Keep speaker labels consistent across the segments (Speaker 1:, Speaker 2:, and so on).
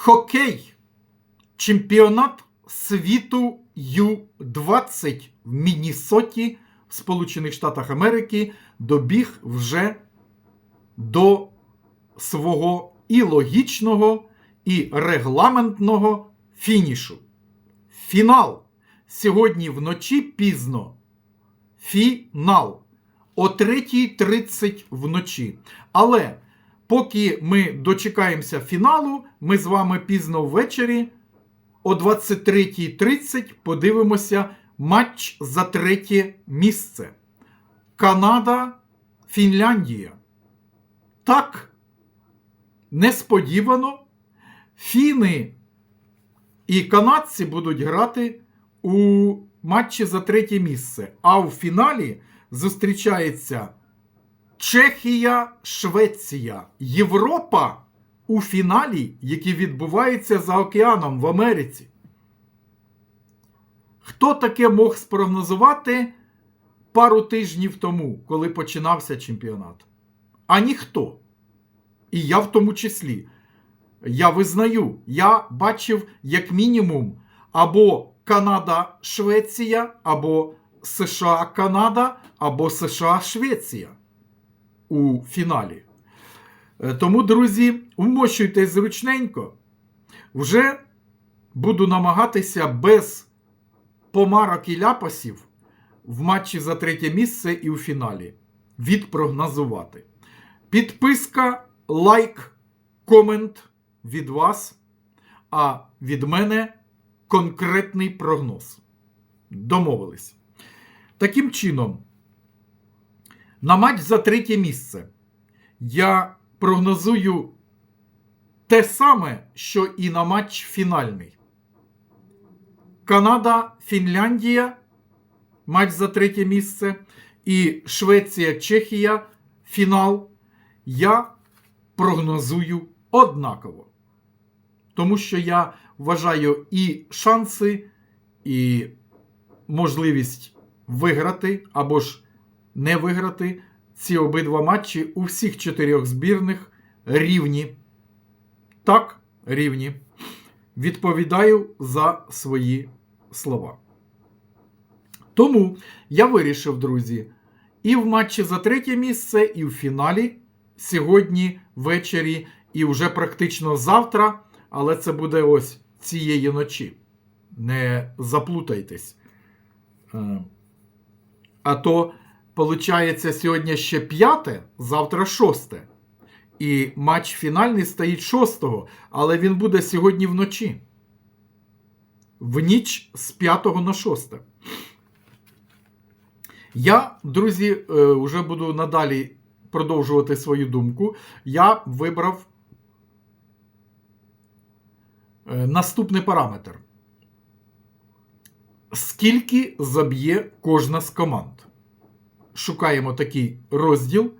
Speaker 1: Хокей. Чемпіонат світу Ю-20 в Міннесоті в Сполучених Штатах Америки добіг вже до свого і логічного, і регламентного фінішу. Фінал. Сьогодні вночі пізно. Фінал. О 3.30 вночі. Але поки ми дочекаємося фіналу, ми з вами пізно ввечері о 23.30 подивимося матч за третє місце. Канада, Фінляндія. Так, несподівано, фіни і канадці будуть грати у матчі за третє місце. А в фіналі зустрічається Чехія, Швеція, Європа у фіналі, який відбувається за океаном в Америці. Хто таке мог спрогнозувати пару тижнів тому, коли починався чемпіонат? А ніхто. І я в тому числі. Я визнаю, я бачив як мінімум або Канада-Швеція, або США-Канада, або США-Швеція у фіналі. Е, Тому, друзі, вмощуйтесь зручненько. Вже буду намагатися без помарок і ляпасів в матчі за третє місце і у фіналі відпрогнозувати. Підписка, лайк, комент від вас, а від мене конкретний прогноз. Домовились. Таким чином, на матч за третє місце я прогнозую те саме, що і на матч фінальний. Канада, Фінляндія, матч за третє місце. І Швеція, Чехія, фінал. Я прогнозую однаково. Тому що я вважаю і шанси, і можливість виграти або ж не виграти ці обидва матчі у всіх чотирьох збірних рівні. Так, рівні. Відповідаю за свої слова. Тому я вирішив, друзі, і в матчі за третє місце, і в фіналі сьогодні ввечері, і вже практично завтра, але це буде ось цієї ночі. Не заплутайтесь. Е, А то, виходить, сьогодні ще п'яте, завтра шосте. І матч фінальний стоїть шостого, але він буде сьогодні вночі. В ніч з 5 на 6. Я, друзі, е, вже буду надалі продовжувати свою думку. Я вибрав е, наступний параметр. Скільки заб'є кожна з команд? Шукаємо такий розділ.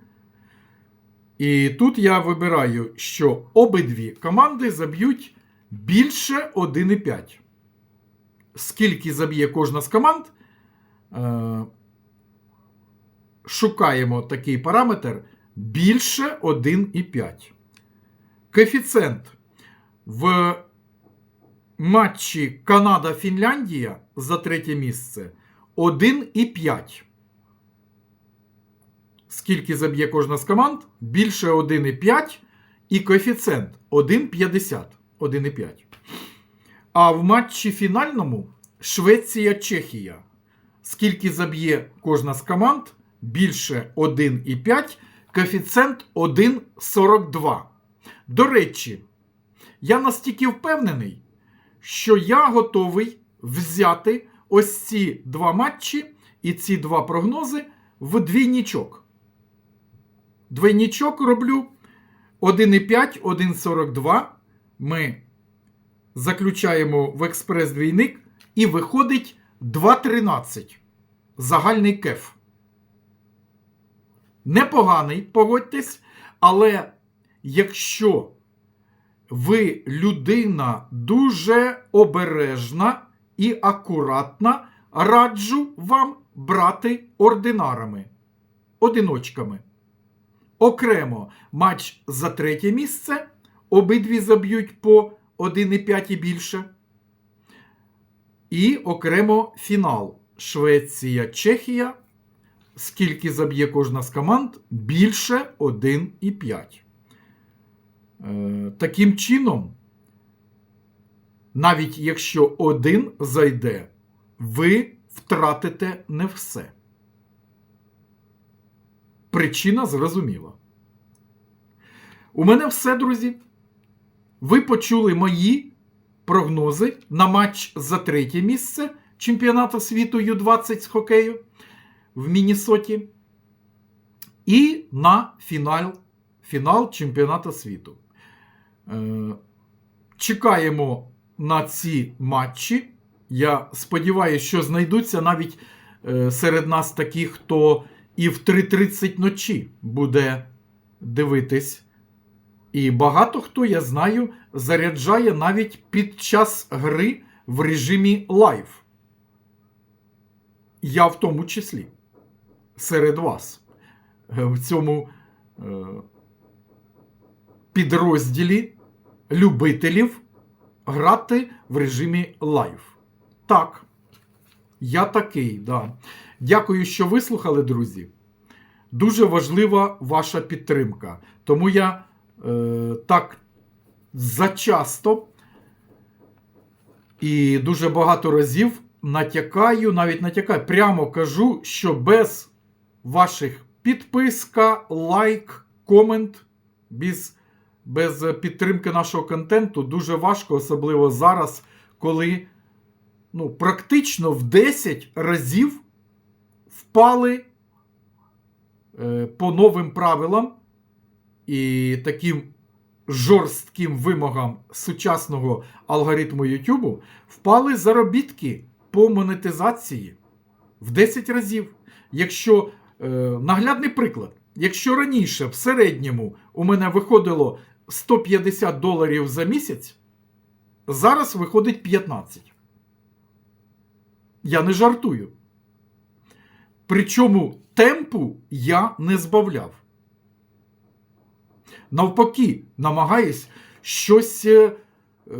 Speaker 1: І тут я вибираю, що обидві команди заб'ють більше 1,5. Скільки заб'є кожна з команд? Е, шукаємо такий параметр більше 1,5. Коефіцієнт в матчі Канада-Фінляндія за третє місце 1,5. Скільки заб'є кожна з команд? Більше 1,5 і коефіцієнт 1,50. 1,5. А в матчі фінальному Швеція-Чехія. Скільки заб'є кожна з команд? Більше 1,5, коефіцієнт 1,42. До речі, я настільки впевнений, що я готовий взяти ось ці два матчі і ці два прогнози в двійнічок. Двойнічок роблю 1,5, 1,42. Ми заключаємо в експрес-двійник і виходить 2,13. Загальний кеф. Непоганий, погодьтесь, але якщо ви людина дуже обережна і акуратна, раджу вам брати ординарами, одиночками. Окремо матч за третє місце. Обидві заб'ють по 1,5 і більше. І окремо фінал Швеція, Чехія. Скільки заб'є кожна з команд? Більше 1,5. Е, таким чином, навіть якщо один зайде, ви втратите не все. Причина зрозуміла. У мене все, друзі. Ви почули мої прогнози на матч за третє місце чемпіонату світу Ю-20 з хокею в Міннесоті. І на фінал, фінал чемпіонату світу. Е, чекаємо на ці матчі. Я сподіваюся, що знайдуться навіть е, серед нас такі, хто і в 3.30 ночі буде дивитись. І багато хто, я знаю, заряджає навіть під час гри в режимі лайв. Я в тому числі серед вас е, в цьому е, підрозділі любителів грати в режимі лайв. Так, я такий, да. Дякую, що вислухали, друзі. Дуже важлива ваша підтримка. Тому я е, так зачасто і дуже багато разів натякаю, навіть натякаю, прямо кажу, що без ваших підписка, лайк, комент, без, без підтримки нашого контенту дуже важко, особливо зараз, коли ну, практично в 10 разів впали е, по новим правилам і таким жорстким вимогам сучасного алгоритму YouTube впали заробітки по монетизації в 10 разів. Якщо е, наглядний приклад, якщо раніше в середньому у мене виходило 150 доларів за місяць, зараз виходить 15. Я не жартую. Причому темпу я не збавляв. Навпаки, намагаюсь щось е, е,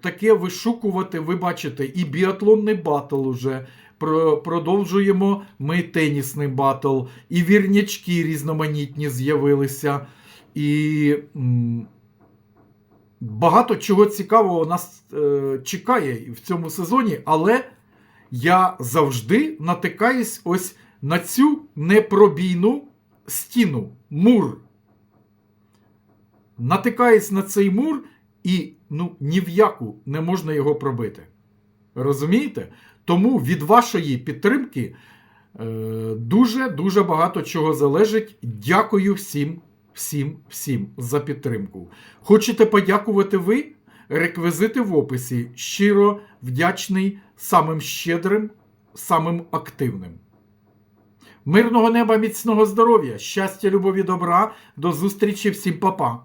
Speaker 1: таке вишукувати. Ви бачите, і біатлонний батл уже. Про- Продовжуємо ми тенісний батл, і вірнячки різноманітні з'явилися. І м, багато чого цікавого нас е, чекає в цьому сезоні, але я завжди натикаюсь ось на цю непробійну стіну, мур. Натикаюсь на цей мур, і ну, ні в яку не можна його пробити. Розумієте? Тому від вашої підтримки дуже-дуже багато чого залежить. Дякую всім, всім, всім за підтримку. Хочете подякувати ви? Реквізити в описі. Щиро вдячний самим щедрим, самим активним. Мирного неба, міцного здоров'я, щастя, любові, добра. До зустрічі всім, папа!